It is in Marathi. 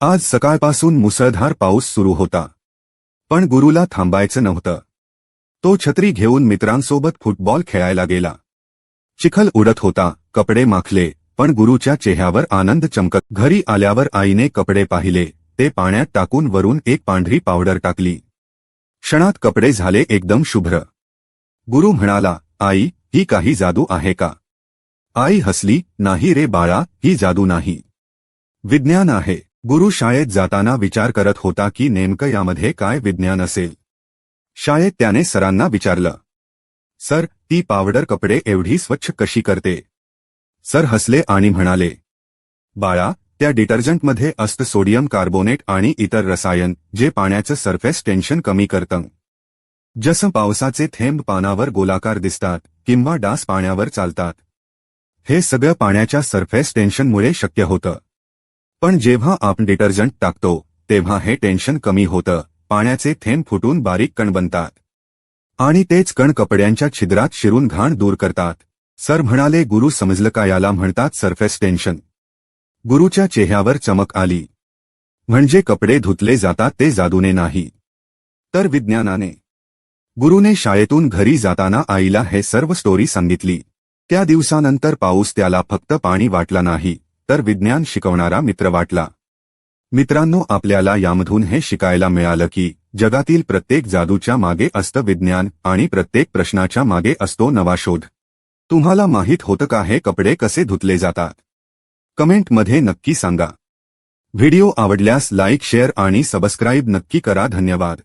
आज सकाळपासून मुसळधार पाऊस सुरू होता. पण गुरुला थांबायचं नव्हतं. तो छत्री घेऊन मित्रांसोबत फुटबॉल खेळायला गेला. चिखल उडत होता कपडे माखले पण गुरुच्या चेहऱ्यावर आनंद चमकत घरी आल्यावर आईने कपडे पाहिले ते पाण्यात टाकून वरून एक पांढरी पावडर टाकली. क्षणात कपडे झाले एकदम शुभ्र. गुरु म्हणाला आई ही काही जादू आहे का? आई हसली नाही रे बाळा ही जादू नाही. विज्ञान आहे. गुरु शाळेत जाताना विचार करत होता की नेमकं यामध्ये काय विज्ञान असेल. शाळेत त्याने सरांना विचारलं. सर ती पावडर कपडे एवढी स्वच्छ कशी करते? सर हसले आणि म्हणाले. बाळा त्या डिटर्जंटमध्ये असतं सोडियम कार्बोनेट आणि इतर रसायन जे पाण्याचं सरफेस टेन्शन कमी करतं. जसं पावसाचे थेंब पानावर गोलाकार दिसतात किंवा डास पाण्यावर चालतात. हे सगळं पाण्याच्या सरफेस टेन्शनमुळे शक्य होतं. पण जेव्हा आपण डिटर्जंट टाकतो तेव्हा हे टेन्शन कमी होतं. पाण्याचे थेंब फुटून बारीक कण बनतात. आणि तेच कण कपड्यांच्या छिद्रात शिरून घाण दूर करतात. सर म्हणाले गुरु समजलं का याला म्हणतात सरफेस टेन्शन गुरुच्या चेहऱ्यावर चमक आली. म्हणजे कपडे धुतले जातात ते जादूने नाही. तर विज्ञानाने. गुरुने शाळेतून घरी जाताना आईला हे सर्व स्टोरी सांगितली. त्या दिवसानंतर पाऊस त्याला फक्त पाणी वाटला नाही. तर विज्ञान शिकवणारा मित्र वाटला. मित्रांनो आपल्याला यामधून हे शिकायला मिळालं की जगातील प्रत्येक जादूच्या मागे असतं विज्ञान आणि प्रत्येक प्रश्नाच्या मागे असतो नवा शोध. तुम्हाला माहीत होतं का हे कपडे कसे धुतले जातात? कमेंटमध्ये नक्की सांगा. व्हिडिओ आवडल्यास लाईक शेअर आणि सबस्क्राईब नक्की करा. धन्यवाद.